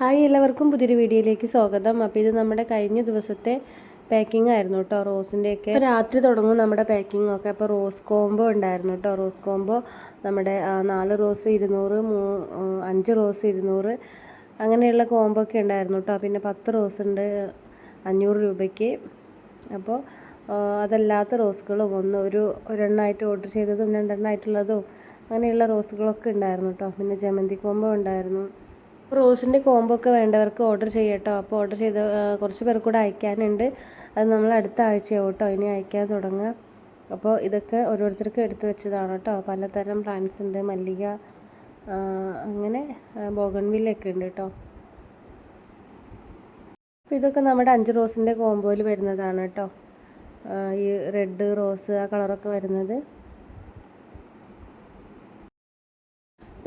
Hi എല്ലാവർക്കും പുതിയൊരു വീഡിയോയിലേക്ക് സ്വാഗതം. അപ്പോൾ ഇത് നമ്മുടെ കഴിഞ്ഞ ദിവസത്തെ പാക്കിംഗ് ആയിരുന്നു കേട്ടോ റോസിന്റെയൊക്കെ രാത്രി തുടങ്ങും നമ്മുടെ പാക്കിംഗ് ഒക്കെ. അപ്പോൾ റോസ് കോംബോ ഉണ്ടായിരുന്നു കേട്ടോ റോസ് കോംബോ നമ്മുടെ നാല് റോസ് ഇരുന്നൂറ് മൂ അഞ്ച് റോസ് ഇരുന്നൂറ് അങ്ങനെയുള്ള കോംബോ ഒക്കെ ഉണ്ടായിരുന്നു കേട്ടോ പിന്നെ പത്ത് റോസ് ഉണ്ട് അഞ്ഞൂറ് രൂപയ്ക്ക്. അപ്പോൾ അതല്ലാത്ത റോസുകളും ഒന്ന് ഒരു ഒരെണ്ണമായിട്ട് ഓർഡർ ചെയ്തതും രണ്ടെണ്ണമായിട്ടുള്ളതും അങ്ങനെയുള്ള റോസുകളൊക്കെ ഉണ്ടായിരുന്നു കേട്ടോ പിന്നെ ജമന്തി കോംബോ ഉണ്ടായിരുന്നു. റോസിന്റെ കോംബോ ഒക്കെ വേണ്ടവർക്ക് ഓർഡർ ചെയ്യട്ടോ. അപ്പോൾ ഓർഡർ ചെയ്ത് കുറച്ച് പേർ കൂടെ അയക്കാനുണ്ട്. അത് നമ്മൾ അടുത്ത ആഴ്ചയാവും കേട്ടോ ഇനി അയക്കാൻ തുടങ്ങുക അപ്പോൾ ഇതൊക്കെ ഓരോരുത്തർക്കും എടുത്തു വെച്ചതാണ് കേട്ടോ. പലതരം പ്ലാന്റ്സ് ഉണ്ട്. മല്ലിക അങ്ങനെ ബോഗൺവില്ലൊക്കെ ഉണ്ട് കേട്ടോ. അപ്പോൾ ഇതൊക്കെ നമ്മുടെ അഞ്ച് റോസിന്റെ കോംബോയിൽ വരുന്നതാണ് കേട്ടോ. ഈ റെഡ് റോസ് ആ കളറൊക്കെ വരുന്നത്.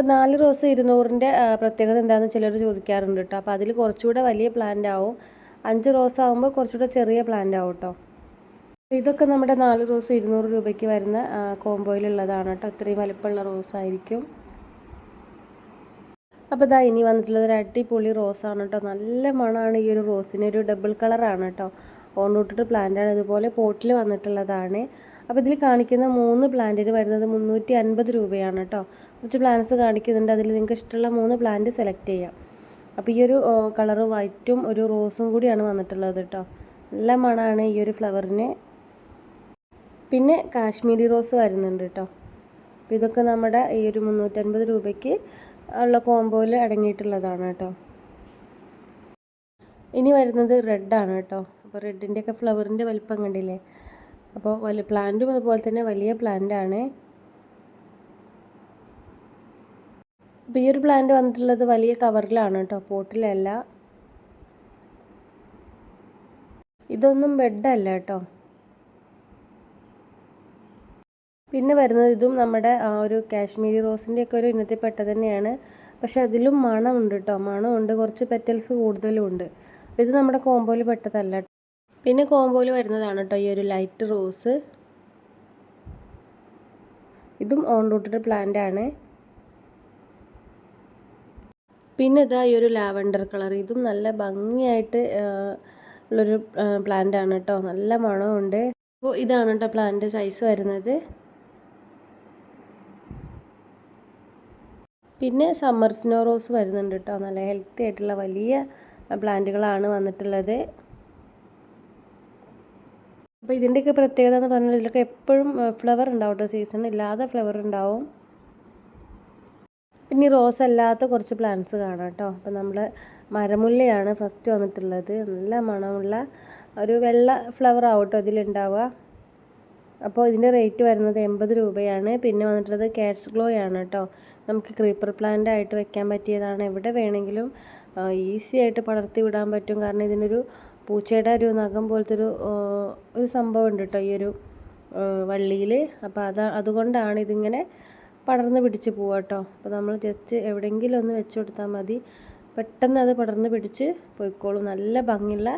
ഇപ്പം നാല് റോസ് ഇരുന്നൂറിന്റെ പ്രത്യേകത എന്താണെന്ന് ചിലർ ചോദിക്കാറുണ്ട് കേട്ടോ. അപ്പോൾ അതിൽ കുറച്ചുകൂടെ വലിയ പ്ലാന്റ് ആവും. അഞ്ച് റോസ് ആകുമ്പോൾ കുറച്ചുകൂടെ ചെറിയ പ്ലാന്റ് ആവും കേട്ടോ. ഇതൊക്കെ നമ്മുടെ നാല് റോസ് ഇരുന്നൂറ് രൂപയ്ക്ക് വരുന്ന കോംബോയിലുള്ളതാണ് കേട്ടോ. ഇത്രയും വലിപ്പമുള്ള റോസ് ആയിരിക്കും. അപ്പോൾ ഇതാ ഇനി വന്നിട്ടുള്ളത് ഒരു അടിപൊളി റോസാണ് കേട്ടോ. നല്ല മണമാണ് ഈ ഒരു റോസിന് ഒരു ഡബിൾ കളറാണ് കേട്ടോ. ഓൺറൂട്ടഡ് പ്ലാന്റാണ്. ഇതുപോലെ പോട്ടിൽ വന്നിട്ടുള്ളതാണ്. അപ്പോൾ ഇതിൽ കാണിക്കുന്ന മൂന്ന് പ്ലാന്റിന് വരുന്നത് മുന്നൂറ്റി അൻപത് രൂപയാണ് കേട്ടോ കുറച്ച് പ്ലാന്റ്സ് കാണിക്കുന്നുണ്ട്. അതിൽ നിങ്ങൾക്ക് ഇഷ്ടമുള്ള മൂന്ന് പ്ലാന്റ് സെലക്ട് ചെയ്യാം. അപ്പോൾ ഈ ഒരു കളർ വൈറ്റും ഒരു റോസും കൂടിയാണ് വന്നിട്ടുള്ളത് കേട്ടോ നല്ല മണമാണ് ഈ ഒരു ഫ്ലവറിന് പിന്നെ കാശ്മീരി റോസ് വരുന്നുണ്ട് കേട്ടോ അപ്പോൾ ഇതൊക്കെ നമ്മുടെ ഈ ഒരു മുന്നൂറ്റൻപത് രൂപയ്ക്ക് ഉള്ള കോംബോയിൽ അടങ്ങിയിട്ടുള്ളതാണ് കേട്ടോ ഇനി വരുന്നത് റെഡാണ് കേട്ടോ. അപ്പോൾ റെഡിന്റെയൊക്കെ ഫ്ലവറിന്റെ വലിപ്പം കണ്ടില്ലേ? അപ്പോൾ വലിയ പ്ലാന്റും അതുപോലെ തന്നെ വലിയ പ്ലാന്റാണ് അപ്പോൾ ഈ ഒരു പ്ലാന്റ് വന്നിട്ടുള്ളത് വലിയ കവറിലാണ് കേട്ടോ പോട്ടിലല്ല. ഇതൊന്നും ബെഡല്ല കേട്ടോ. പിന്നെ വരുന്നത് ഇതും നമ്മുടെ ആ ഒരു കാശ്മീരി റോസിന്റെ ഒക്കെ ഒരു ഇന്നത്തെ പെട്ടത് തന്നെയാണ്. പക്ഷെ അതിലും മണമുണ്ട് കേട്ടോ മണമുണ്ട് കുറച്ച് പെറ്റൽസ് കൂടുതലും ഉണ്ട്. ഇത് നമ്മുടെ കോമ്പോയിൽ പെട്ടതല്ല. പിന്നെ കോമ്പോയിൽ വരുന്നതാണ് കേട്ടോ ഈ ഒരു ലൈറ്റ് റോസ് ഇതും ഓൺ റൂട്ടഡ് പ്ലാന്റ് ആണ്. പിന്നെ ഇതാ ഈ ഒരു ലാവൻഡർ കളർ ഇതും നല്ല ഭംഗിയായിട്ട് ഉള്ളൊരു പ്ലാന്റ് ആണ് കേട്ടോ നല്ല മണമുണ്ട് അപ്പോൾ ഇതാണ് കേട്ടോ പ്ലാന്റ് സൈസ് വരുന്നത്. പിന്നെ സമ്മർ സ്നോ റോസ് വരുന്നുണ്ട് കേട്ടോ നല്ല ഹെൽത്തി ആയിട്ടുള്ള വലിയ പ്ലാന്റുകളാണ് വന്നിട്ടുള്ളത്. അപ്പോൾ ഇതിന്റെയൊക്കെ പ്രത്യേകത എന്ന് പറഞ്ഞാൽ ഇതിലൊക്കെ എപ്പോഴും ഫ്ലവർ ഉണ്ടാവും കേട്ടോ സീസൺ ഇല്ലാതെ ഫ്ലവർ ഉണ്ടാവും. പിന്നെ റോസ് അല്ലാത്ത കുറച്ച് പ്ലാന്റ്സ് കാണാം കേട്ടോ. അപ്പോൾ നമ്മൾ മരമുല്ലയാണ് ഫസ്റ്റ് വന്നിട്ടുള്ളത്. നല്ല മണമുള്ള ഒരു വെള്ള ഫ്ലവർ ആവും കേട്ടോ ഇതിലുണ്ടാവുക. അപ്പോൾ ഇതിന്റെ റേറ്റ് വരുന്നത് എൺപത് രൂപയാണ്. പിന്നെ വന്നിട്ടുള്ളത് കാറ്റ്സ് ഗ്ലോ ആണ് കേട്ടോ. നമുക്ക് ക്രീപ്പർ പ്ലാന്റ് ആയിട്ട് വെക്കാൻ പറ്റിയതാണ്. എവിടെ വേണമെങ്കിലും ഈസി ആയിട്ട് പടർത്തി വിടാൻ പറ്റും. കാരണം ഇതിനൊരു പൂച്ചയുടെ ഒരു നഖം പോലത്തെ ഒരു ഒരു സംഭവം ഉണ്ട് കേട്ടോ ഈ ഒരു വള്ളിയിൽ അപ്പോൾ അതാ അതുകൊണ്ടാണ് ഇതിങ്ങനെ പടർന്ന് പിടിച്ച് പോവുക കേട്ടോ അപ്പോൾ നമ്മൾ ജസ്റ്റ് എവിടെയെങ്കിലും ഒന്ന് വെച്ച് കൊടുത്താൽ മതി. പെട്ടെന്ന് അത് പടർന്ന് പിടിച്ച് പോയിക്കോളും. നല്ല ഭംഗിയുള്ള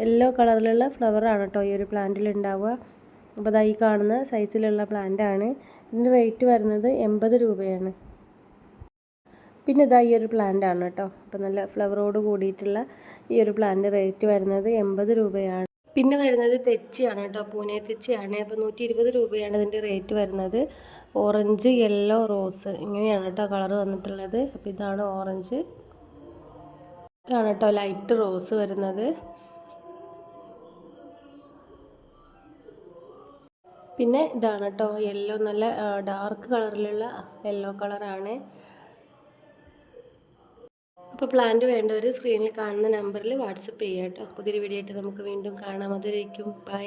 യെല്ലോ കളറിലുള്ള ഫ്ലവറാണ് കേട്ടോ ഈ ഒരു പ്ലാന്റിൽ ഉണ്ടാവുക. അപ്പോൾ അതായി കാണുന്ന സൈസിലുള്ള പ്ലാന്റ് ആണ്. ഇതിന്റെ റേറ്റ് വരുന്നത് എൺപത് രൂപയാണ്. പിന്നെ ഇതാ ഈ ഒരു പ്ലാന്റ് ആണ് കേട്ടോ. അപ്പോൾ നല്ല ഫ്ലവറോട് കൂടിയിട്ടുള്ള ഈ ഒരു പ്ലാന്റ് റേറ്റ് വരുന്നത് എൺപത് രൂപയാണ്. പിന്നെ വരുന്നത് തെച്ചിയാണ് കേട്ടോ. പൂനെ തെച്ചിയാണ്. അപ്പോൾ നൂറ്റി ഇരുപത് രൂപയാണ് ഇതിന്റെ റേറ്റ് വരുന്നത്. ഓറഞ്ച് യെല്ലോ റോസ് ഇങ്ങനെയാണ് കേട്ടോ കളർ വന്നിട്ടുള്ളത്. അപ്പോൾ ഇതാണ് ഓറഞ്ച് ഇതാണ് കേട്ടോ ലൈറ്റ് റോസ് വരുന്നത്. പിന്നെ ഇതാണ് കേട്ടോ യെല്ലോ നല്ല ഡാർക്ക് കളറിലുള്ള യെല്ലോ കളറാണ് അപ്പോൾ പ്ലാന്റ് വേണ്ടവർ സ്ക്രീനിൽ കാണുന്ന നമ്പറിൽ വാട്സപ്പ് ചെയ്യാം കേട്ടോ. പുതിയൊരു വീഡിയോ ആയിട്ട് നമുക്ക് വീണ്ടും കാണാം. അതുവരേക്കും ബൈ.